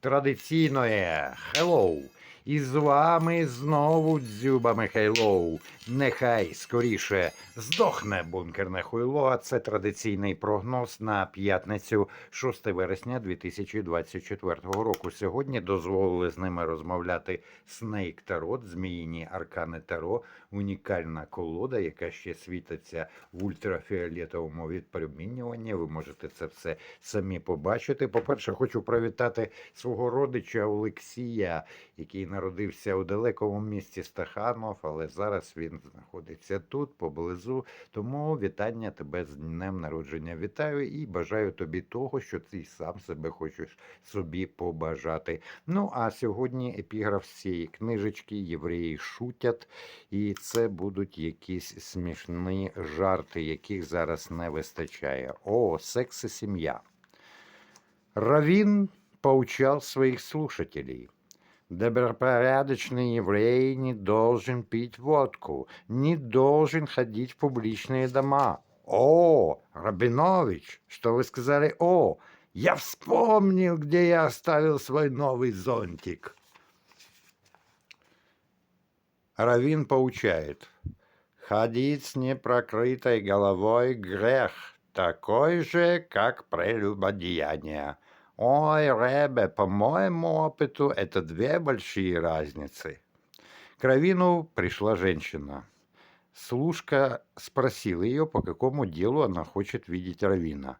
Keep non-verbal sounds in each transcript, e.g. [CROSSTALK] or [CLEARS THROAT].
Традиційне хеллоу! І з вами знову Дзюба Михайлов. Нехай скоріше здохне бункерне хуйло. А це традиційний прогноз на п'ятницю 6 вересня 2024 року. Сьогодні дозволили з ними розмовляти Снейк Тарот, Зміїні Аркани Таро, унікальна колода, яка ще світиться в ультрафіолетовому відпромінюванні. Ви можете це все самі побачити. По-перше, хочу привітати свого родича Олексія, який народився у далекому місті Стаханов, але зараз він знаходиться тут, поблизу. Тому вітання тебе з днем народження. Вітаю і бажаю тобі того, що ти сам себе хочеш собі побажати. Ну а сьогодні епіграф цієї книжечки Євреї шутять, і це будуть якісь смішні жарти, яких зараз не вистачає. О, секс і сім'я. Равин поучал своих слушателей. Добропорядочный еврей не должен пить водку, не должен ходить в публичные дома. О, Рабинович, что вы сказали? О, я вспомнил, где я оставил свой новый зонтик. Равин поучает. Ходить с непрокрытой головой грех, такой же, как прелюбодеяние. Ой, Ребе, по моему опыту, это две большие разницы. К Равину пришла женщина. Служка спросил ее, по какому делу она хочет видеть Равина.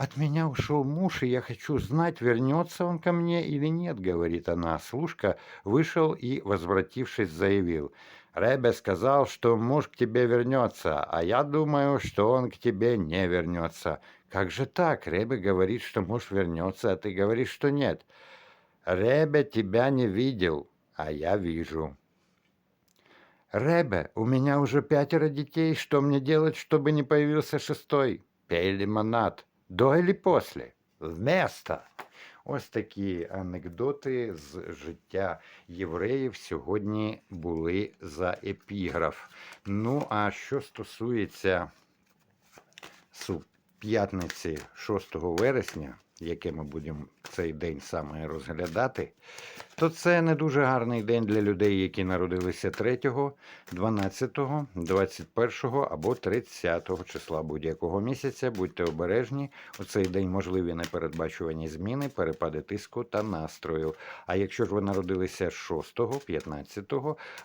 «От меня ушел муж, и я хочу знать, вернется он ко мне или нет», — говорит она. Служка вышел и, возвратившись, заявил. «Ребе сказал, что муж к тебе вернется, а я думаю, что он к тебе не вернется. Как же так? Ребе говорит, что муж вернется, а ты говоришь, что нет. Ребе тебя не видел, а я вижу». «Ребе, у меня уже пятеро детей, что мне делать, чтобы не появился шестой?» «Пей лимонад». До или после? Вместо. Ось такі анекдоти з життя євреїв сьогодні були за епіграф. Ну, а що стосується су- п'ятниці 6 вересня, яке ми будемо цей день саме розглядати, то це не дуже гарний день для людей, які народилися 3, 12, 21 або 30 числа будь-якого місяця. Будьте обережні. У цей день можливі непередбачувані зміни, перепади тиску та настрою. А якщо ж ви народилися 6, 15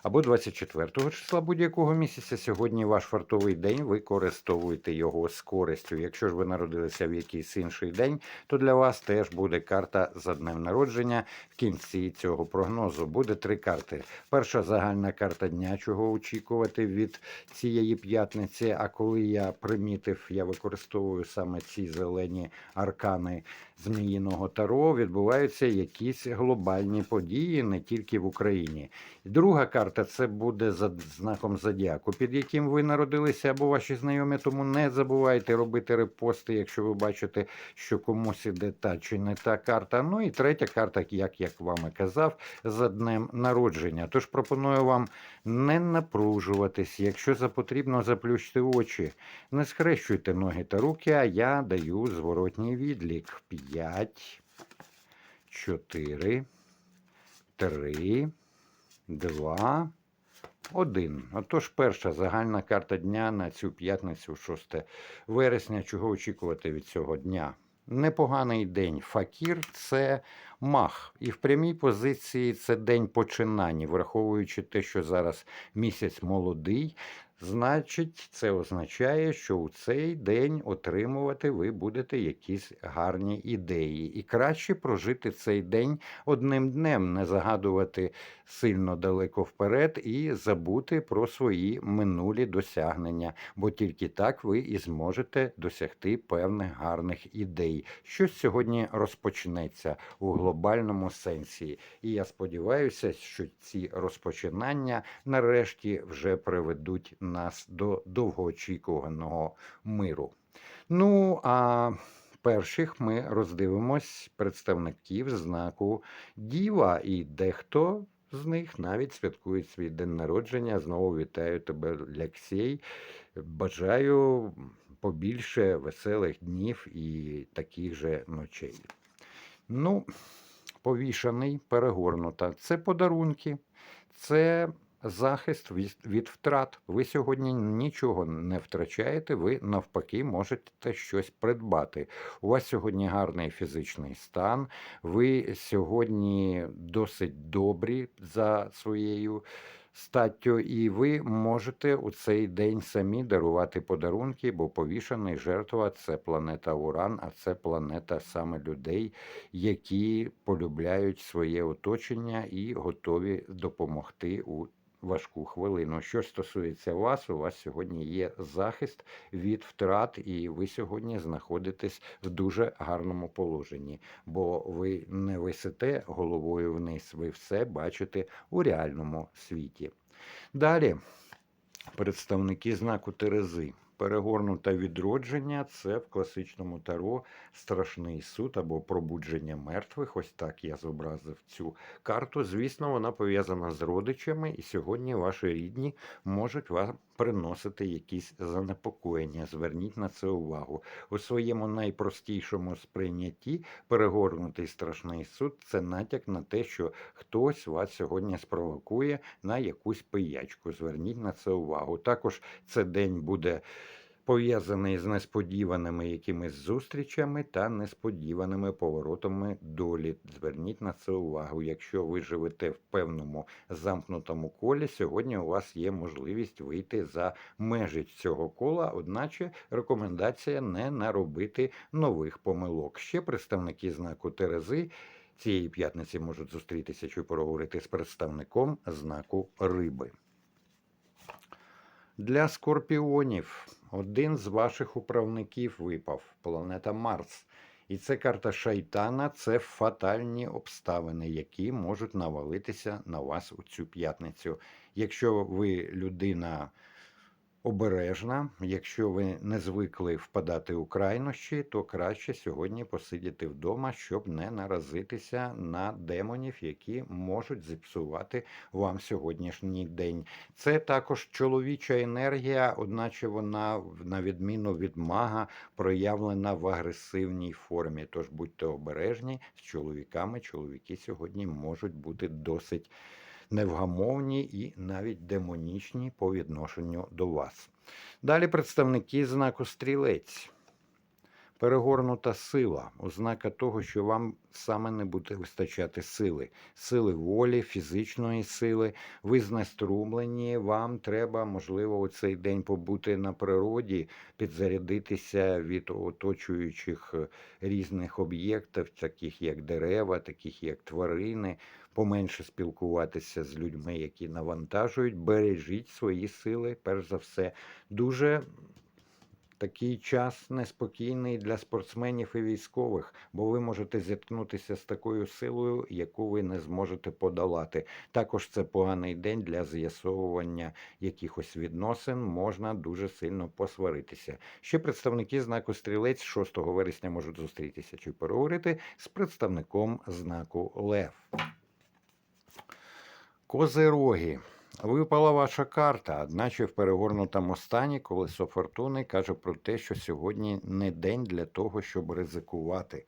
або 24 числа будь-якого місяця, сьогодні ваш фартовий день, використовуйте його з користю. Якщо ж ви народилися в якийсь інший день, то для вас теж буде карта за днем народження. В кінці цього прогнозу буде три карти. Перша загальна карта дня, чого очікувати від цієї п'ятниці. А коли я примітив, я використовую саме ці зелені аркани зміїного таро, відбуваються якісь глобальні події не тільки в Україні. Друга карта це буде за знаком зодіаку, під яким ви народилися або ваші знайомі. Тому не забувайте робити репости, якщо ви бачите, що комусь іде та чи не та карта. Ну і третя карта, як я вам і казав, за днем народження. Тож пропоную вам не напружуватись. Якщо за потрібно, заплющте очі. Не схрещуйте ноги та руки, а я даю зворотній відлік. 5, 4, 3, 2, 1. Отож, перша загальна карта дня на цю п'ятницю, 6 вересня. Чого очікувати від цього дня? Непоганий день. Факір це мах. І в прямій позиції це день починань, враховуючи те, що зараз місяць молодий. Значить, це означає, що у цей день отримувати ви будете якісь гарні ідеї. І краще прожити цей день одним днем, не загадувати сильно далеко вперед і забути про свої минулі досягнення, бо тільки так ви і зможете досягти певних гарних ідей. Щось сьогодні розпочнеться у глобальному сенсі. І я сподіваюся, що ці розпочинання нарешті вже приведуть нас до довгоочікуваного миру. Ну а перших ми роздивимось представників знаку Діва, і дехто з них навіть святкують свій день народження. Знову вітаю тебе, Лексій. Бажаю побільше веселих днів і таких же ночей. Ну, повішаний, перегорнута. Це подарунки, це захист від, втрат. Ви сьогодні нічого не втрачаєте, ви навпаки можете щось придбати. У вас сьогодні гарний фізичний стан, ви сьогодні досить добрі за своєю статтю, і ви можете у цей день самі дарувати подарунки, бо повішаний жертва це планета Уран, а це планета саме людей, які полюбляють своє оточення і готові допомогти у важку хвилину. Що ж стосується вас, у вас сьогодні є захист від втрат, і ви сьогодні знаходитесь в дуже гарному положенні, бо ви не висите головою вниз, ви все бачите у реальному світі. Далі представники знаку Терези. Перегорнуте відродження це в класичному таро страшний суд або пробудження мертвих. Ось так я зобразив цю карту. Звісно, вона пов'язана з родичами, і сьогодні ваші рідні можуть вам приносити якісь занепокоєння. Зверніть на це увагу. У своєму найпростішому сприйнятті перегорнутий страшний суд це натяк на те, що хтось вас сьогодні спровокує на якусь пиячку. Зверніть на це увагу. Також це день буде пов'язаний з несподіваними якимись зустрічами та несподіваними поворотами долі. Зверніть на це увагу. Якщо ви живете в певному замкнутому колі, сьогодні у вас є можливість вийти за межі цього кола, одначе рекомендація не наробити нових помилок. Ще представники знаку Терези. Цієї п'ятниці можуть зустрітися чи поговорити з представником знаку риби. Для скорпіонів один з ваших управників випав планета Марс. І це карта шайтана, це фатальні обставини, які можуть навалитися на вас у цю п'ятницю. Якщо ви людина обережна, якщо ви не звикли впадати у крайнощі, то краще сьогодні посидіти вдома, щоб не наразитися на демонів, які можуть зіпсувати вам сьогоднішній день. Це також чоловіча енергія, одначе вона, на відміну від мага, проявлена в агресивній формі. Тож будьте обережні з чоловіками. Чоловіки сьогодні можуть бути досить невгамовні і навіть демонічні по відношенню до вас. Далі представники знаку стрілець. Перегорнута сила, ознака того, що вам саме не буде вистачати сили, сили волі, фізичної сили, ви знеструмлені, вам треба, можливо, у цей день побути на природі, підзарядитися від оточуючих різних об'єктів, таких як дерева, таких як тварини, поменше спілкуватися з людьми, які навантажують, бережіть свої сили, перш за все. Дуже такий час неспокійний для спортсменів і військових, бо ви можете зіткнутися з такою силою, яку ви не зможете подолати. Також це поганий день для з'ясовування якихось відносин. Можна дуже сильно посваритися. Ще представники знаку стрілець 6 вересня можуть зустрітися чи переговорити з представником знаку Лев. Козироги. Випала ваша карта, одначе в перегорнутому стані колесо фортуни каже про те, що сьогодні не день для того, щоб ризикувати.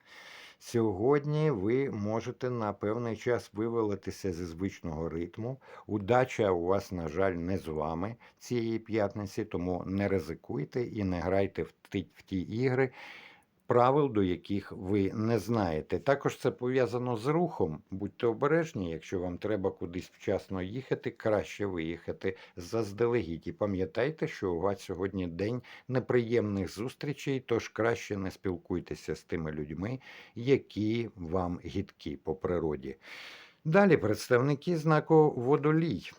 Сьогодні ви можете на певний час вивелитися зі звичного ритму. Удача у вас, на жаль, не з вами цієї п'ятниці, тому не ризикуйте і не грайте в ті, в ті ігри, правил, до яких ви не знаєте. Також це пов'язано з рухом. Будьте обережні, якщо вам треба кудись вчасно їхати, краще виїхати заздалегідь. І пам'ятайте, що у вас сьогодні день неприємних зустрічей, тож краще не спілкуйтеся з тими людьми, які вам гідкі по природі. Далі представники знаку водолій.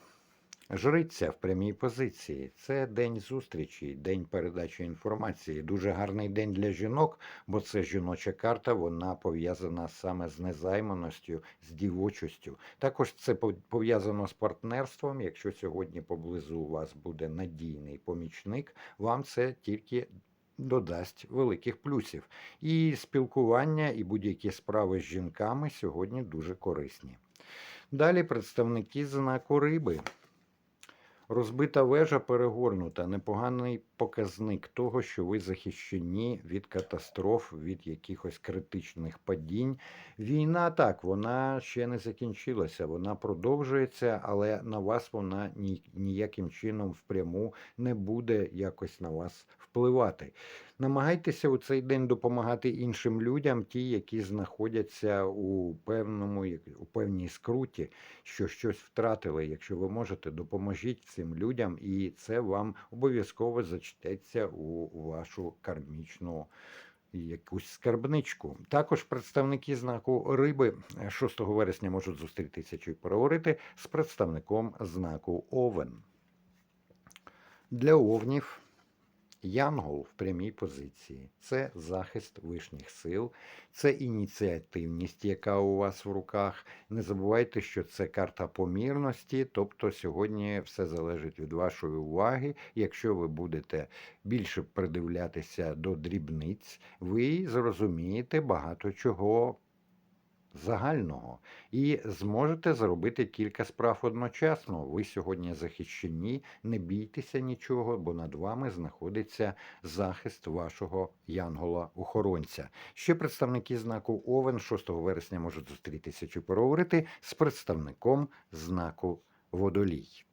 Жриця в прямій позиції. Це день зустрічі, день передачі інформації. Дуже гарний день для жінок, бо це жіноча карта, вона пов'язана саме з незайманістю, з дівочістю. Також це пов'язано з партнерством. Якщо сьогодні поблизу у вас буде надійний помічник, вам це тільки. Додасть великих плюсів. І спілкування, і будь-які справи з жінками сьогодні дуже корисні. Далі представники знаку риби. Розбита вежа перегорнута, непоганий показник того, що ви захищені від катастроф, від якихось критичних падінь. Війна так, вона ще не закінчилася, вона продовжується, але на вас вона ні, ніяким чином впряму не буде якось на вас впливати. Намагайтеся у цей день допомагати іншим людям, ті, які знаходяться у певному у певній скруті, що щось втратили. Якщо ви можете, допоможіть цим людям, і це вам обов'язково зачтеться у вашу кармічну якусь скарбничку. Також представники знаку риби е, 6 вересня можуть зустрітися чи переговорити з представником знаку Овен. Для овнів Янгол в прямій позиції це захист вишніх сил, це ініціативність, яка у вас в руках. Не забувайте, що це карта помірності, тобто сьогодні все залежить від вашої уваги. Якщо ви будете більше придивлятися до дрібниць, ви зрозумієте багато чого загального і зможете зробити кілька справ одночасно. Ви сьогодні захищені, не бійтеся нічого, бо над вами знаходиться захист вашого янгола-охоронця. Ще представники знаку Овен 6 вересня можуть зустрітися чи поговорити з представником знаку Водолій.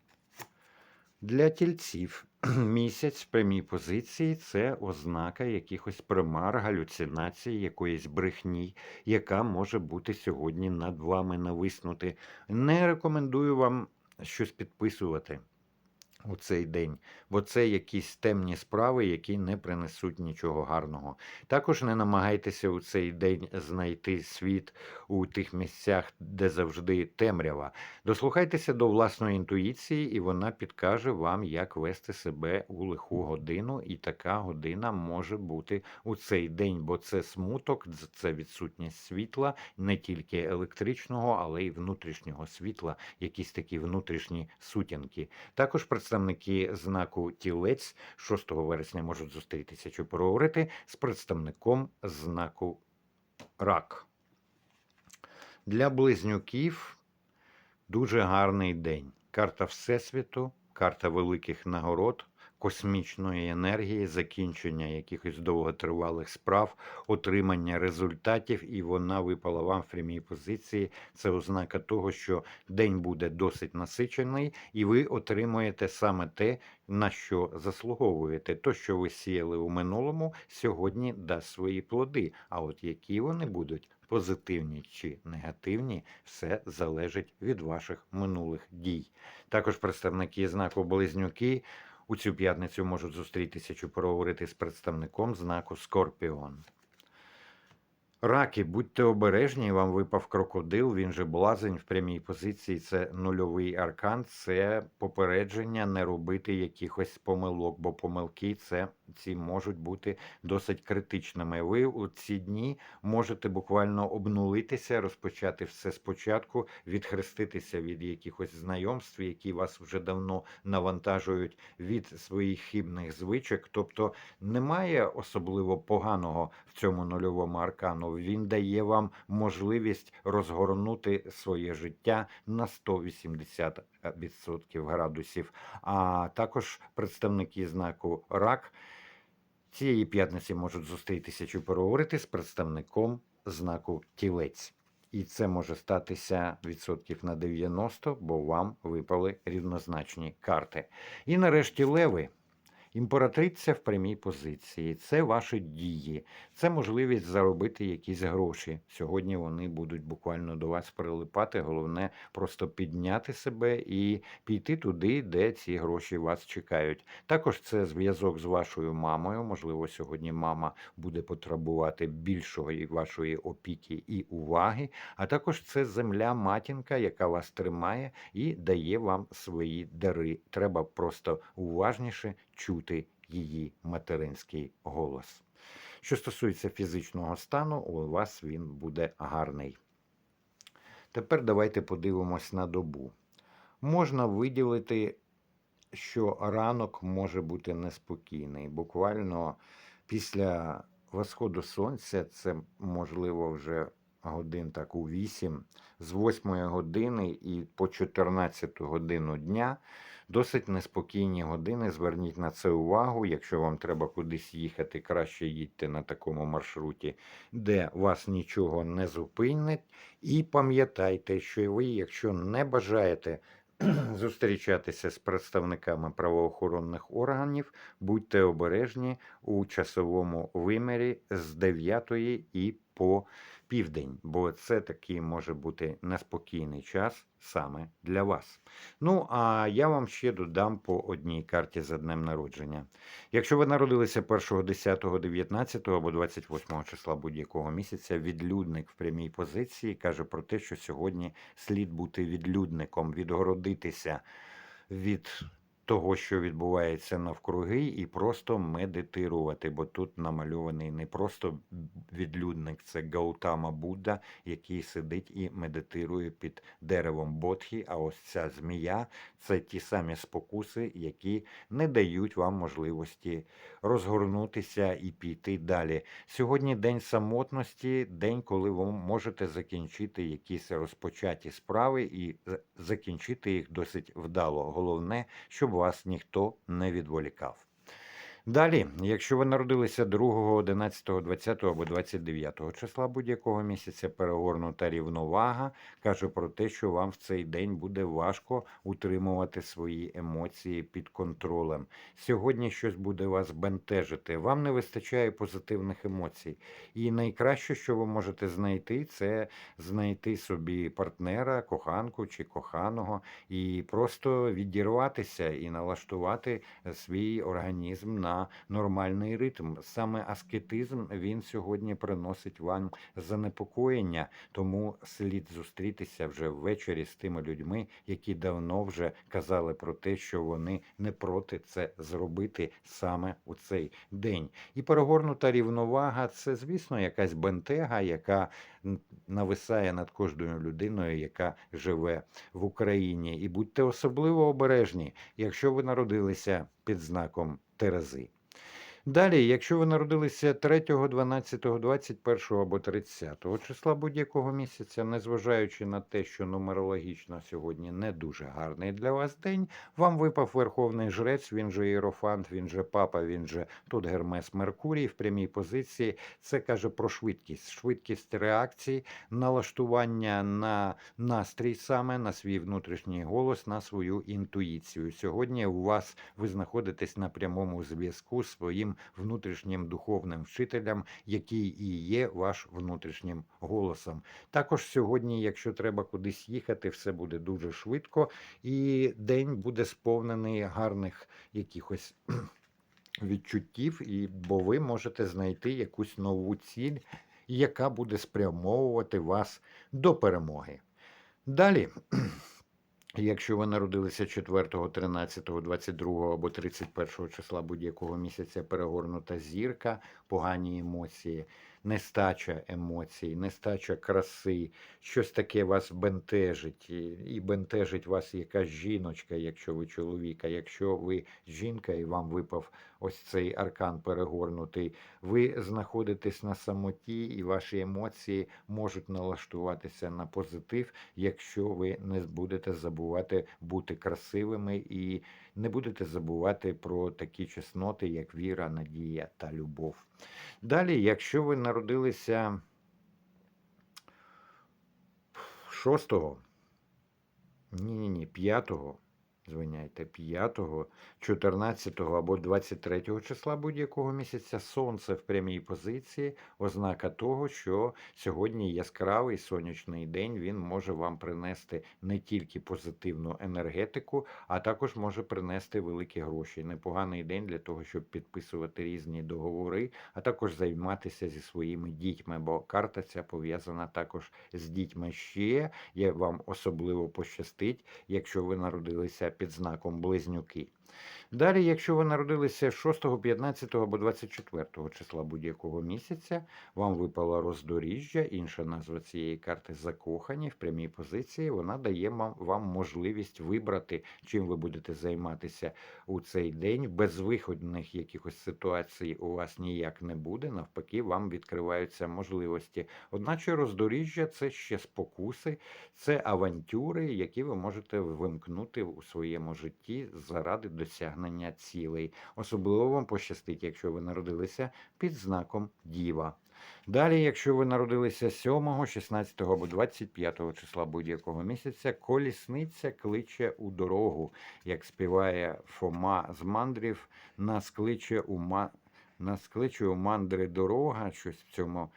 Для тільців [CLEARS THROAT] місяць в прямій позиції це ознака якихось примар, галюцинації, якоїсь брехні, яка може бути сьогодні над вами нависнути. Не рекомендую вам щось підписувати у цей день, бо це якісь темні справи, які не принесуть нічого гарного. Також не намагайтеся у цей день знайти світ у тих місцях, де завжди темрява. Дослухайтеся до власної інтуїції, і вона підкаже вам, як вести себе у лиху годину. І така година може бути у цей день, бо це смуток, це відсутність світла, не тільки електричного, але й внутрішнього світла, якісь такі внутрішні сутінки. Також представники знаку тілець 6 вересня можуть зустрітися чи поговорити з представником знаку рак. Для близнюків дуже гарний день. Карта Всесвіту, карта великих нагород, космічної енергії, закінчення якихось довготривалих справ, отримання результатів, і вона випала вам в прямій позиції. Це ознака того, що день буде досить насичений, і ви отримуєте саме те, на що заслуговуєте. То, що ви сіяли у минулому, сьогодні дасть свої плоди. А от які вони будуть, позитивні чи негативні, все залежить від ваших минулих дій. Також представники знаку Близнюки у цю п'ятницю можуть зустрітися чи поговорити з представником знаку Скорпіон. Раки, будьте обережні, вам випав крокодил, він же блазень в прямій позиції. Це нульовий аркан, це попередження не робити якихось помилок, бо помилки це ці можуть бути досить критичними. Ви у ці дні можете буквально обнулитися, розпочати все спочатку, відхреститися від якихось знайомств, які вас вже давно навантажують від своїх хибних звичок. Тобто немає особливо поганого в цьому нульовому аркану. Він дає вам можливість розгорнути своє життя на 180% градусів. А також представники знаку рак цієї п'ятниці можуть зустрітися чи переговорити з представником знаку тілець. І це може статися відсотків на 90, бо вам випали рівнозначні карти. І нарешті леви. Імператриця в прямій позиції це ваші дії, це можливість заробити якісь гроші. Сьогодні вони будуть буквально до вас прилипати. Головне просто підняти себе і піти туди, де ці гроші вас чекають. Також це зв'язок з вашою мамою. Можливо, сьогодні мама буде потребувати більшої вашої опіки і уваги. А також це земля матінка, яка вас тримає і дає вам свої дари. Треба просто уважніше чути її материнський голос. Що стосується фізичного стану, у вас він буде гарний. Тепер давайте подивимось на добу. Можна виділити, що ранок може бути неспокійний. Буквально після восходу сонця, це можливо вже годин так у 8, з 8 години і по 14 годину дня Досить неспокійні години. Зверніть на це увагу. Якщо вам треба кудись їхати, краще їдьте на такому маршруті, де вас нічого не зупинить. І пам'ятайте, що ви, якщо не бажаєте [CLEARS THROAT] зустрічатися з представниками правоохоронних органів, будьте обережні у часовому вимірі з 9 і по південь, бо це такий може бути неспокійний час саме для вас. Ну, а я вам ще додам по одній карті за днем народження. Якщо ви народилися 1, 10, 19 або 28 числа будь-якого місяця, відлюдник в прямій позиції каже про те, що сьогодні слід бути відлюдником, відгородитися від того, що відбувається навкруги, і просто медитирувати, бо тут намальований не просто відлюдник, це Гаутама Будда, який сидить і медитує під деревом Бодхі, а ось ця змія це ті самі спокуси, які не дають вам можливості розгорнутися і піти далі. Сьогодні день самотності, день, коли ви можете закінчити якісь розпочаті справи і закінчити їх досить вдало. Головне, щоб вас ніхто не відволікав. Далі, якщо ви народилися 2, 11, 20 або 29 числа будь-якого місяця, перегорнута рівновага каже про те, що вам в цей день буде важко утримувати свої емоції під контролем. Сьогодні щось буде вас бентежити. Вам не вистачає позитивних емоцій. І найкраще, що ви можете знайти, це знайти собі партнера, коханку чи коханого, і просто відірватися і налаштувати свій організм на нормальний ритм. Саме аскетизм він сьогодні приносить вам занепокоєння, тому слід зустрітися вже ввечері з тими людьми, які давно вже казали про те, що вони не проти це зробити саме у цей день. І перегорнута рівновага це, звісно, якась бентега, яка нависає над кожною людиною, яка живе в Україні. І будьте особливо обережні, якщо ви народилися під знаком Терези. Далі, якщо ви народилися 3, 12, 21 або 30 числа будь-якого місяця, незважаючи на те, що нумерологічно сьогодні не дуже гарний для вас день, вам випав Верховний Жрець, він же Єрофант, він же Папа, він же тут Гермес Меркурій в прямій позиції. Це каже про швидкість, швидкість реакції, налаштування на настрій саме, на свій внутрішній голос, на свою інтуїцію. Сьогодні у вас ви знаходитесь на прямому зв'язку з своїм внутрішнім духовним вчителем, який і є ваш внутрішнім голосом. Також сьогодні, якщо треба кудись їхати, все буде дуже швидко, і день буде сповнений гарних якихось [CLEARS THROAT] відчуттів, і бо ви можете знайти якусь нову ціль, яка буде спрямовувати вас до перемоги. Далі. [CLEARS THROAT] Якщо ви народилися 4, 13, 22 або 31 числа будь-якого місяця перегорнута зірка, погані емоції, нестача емоцій, нестача краси, щось таке вас бентежить, і бентежить вас якась жіночка, якщо ви чоловіка, якщо ви жінка і вам випав ось цей аркан перегорнутий, ви знаходитесь на самоті, і ваші емоції можуть налаштуватися на позитив, якщо ви не будете забувати бути красивими і не будете забувати про такі чесноти, як віра, надія та любов. Далі, якщо ви народилися 6, ні-ні, ні, 5, звиняйте, 5, 14 або 23 числа будь-якого місяця сонце в прямій позиції, ознака того, що сьогодні яскравий сонячний день він може вам принести не тільки позитивну енергетику, а також може принести великі гроші. Непоганий день для того, щоб підписувати різні договори, а також займатися зі своїми дітьми, бо карта ця пов'язана також з дітьми. Ще є вам особливо пощастить, якщо ви народилися під знаком близнюки. Далі, якщо ви народилися 6, 15 або 24 числа будь-якого місяця, вам випала роздоріжжя, інша назва цієї карти закохані в прямій позиції. Вона дає вам, можливість вибрати, чим ви будете займатися у цей день. Безвиходних якихось ситуацій у вас ніяк не буде. Навпаки, вам відкриваються можливості. Одначе роздоріжжя це ще спокуси, це авантюри, які ви можете вимкнути у своєму житті заради досягнення цілей. Особливо вам пощастить, якщо ви народилися під знаком Діва. Далі, якщо ви народилися 7, 16 або 25 числа будь-якого місяця, колісниця кличе у дорогу, як співає Фома з мандрів, нас кличе у ма... нас кличе у мандри дорога, щось в цьому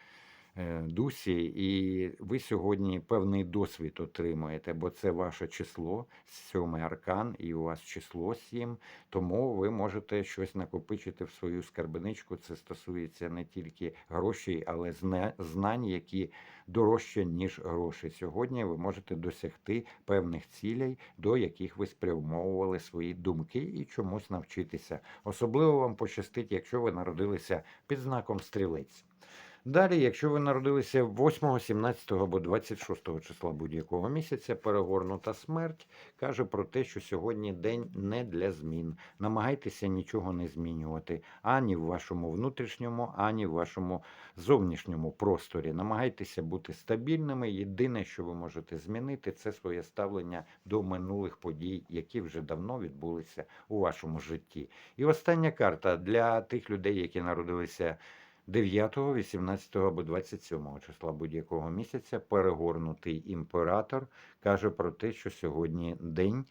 дусі, і ви сьогодні певний досвід отримуєте, бо це ваше число, сьомий аркан, і у вас число 7, тому ви можете щось накопичити в свою скарбничку. Це стосується не тільки грошей, але зна- знань, які дорожче, ніж гроші. Сьогодні ви можете досягти певних цілей, до яких ви спрямовували свої думки і чомусь навчитися. Особливо вам пощастить, якщо ви народилися під знаком стрілець. Далі, якщо ви народилися 8, 17 або 26 числа будь-якого місяця, перегорнута смерть каже про те, що сьогодні день не для змін. Намагайтеся нічого не змінювати ані в вашому внутрішньому, ані в вашому зовнішньому просторі. Намагайтеся бути стабільними. Єдине, що ви можете змінити, це своє ставлення до минулих подій, які вже давно відбулися у вашому житті. І остання карта для тих людей, які народилися 9, 18 або 27 числа будь-якого місяця перегорнутий імператор каже про те, що сьогодні день,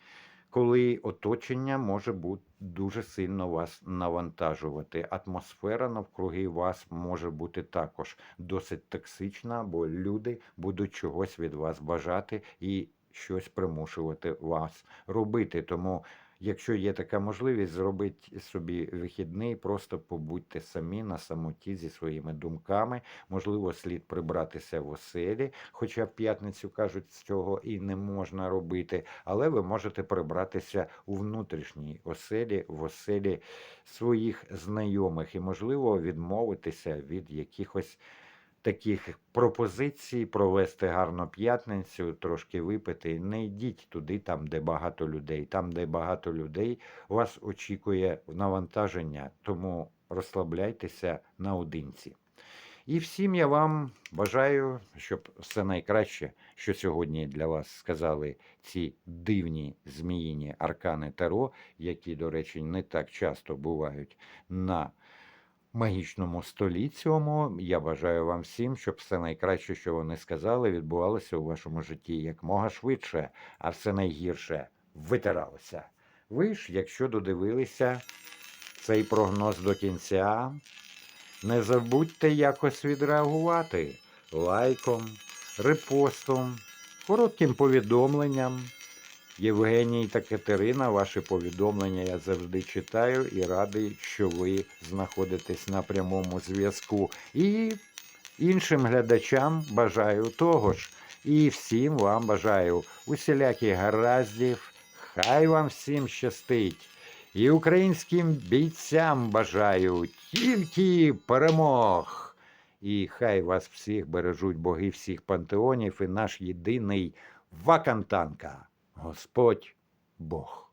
коли оточення може бути дуже сильно вас навантажувати. Атмосфера навкруги вас може бути також досить токсична, бо люди будуть чогось від вас бажати і щось примушувати вас робити. Тому Якщо є така можливість, зробіть собі вихідний, просто побудьте самі на самоті зі своїми думками. Можливо, слід прибратися в оселі, хоча в п'ятницю кажуть, цього і не можна робити, але ви можете прибратися у внутрішній оселі, в оселі своїх знайомих і, можливо, відмовитися від якихось таких пропозицій провести гарну п'ятницю, трошки випити. Не йдіть туди, там, де багато людей. Там, де багато людей, вас очікує навантаження, тому розслабляйтеся наодинці. І всім я вам бажаю, щоб все найкраще, що сьогодні для вас сказали ці дивні зміїні аркани Таро, які, до речі, не так часто бувають на магічному столі цьому. Я бажаю вам всім, щоб все найкраще, що вони сказали, відбувалося у вашому житті якмога швидше, а все найгірше витиралося. Ви ж, якщо додивилися цей прогноз до кінця, не забудьте якось відреагувати лайком, репостом, коротким повідомленням. Євгеній та Катерина, ваші повідомлення я завжди читаю і радий, що ви знаходитесь на прямому зв'язку. І іншим глядачам бажаю того ж. І всім вам бажаю усіляких гараздів. Хай вам всім щастить. І українським бійцям бажаю тільки перемог. І хай вас всіх бережуть боги всіх пантеонів і наш єдиний Вакантанка. Господь Бог.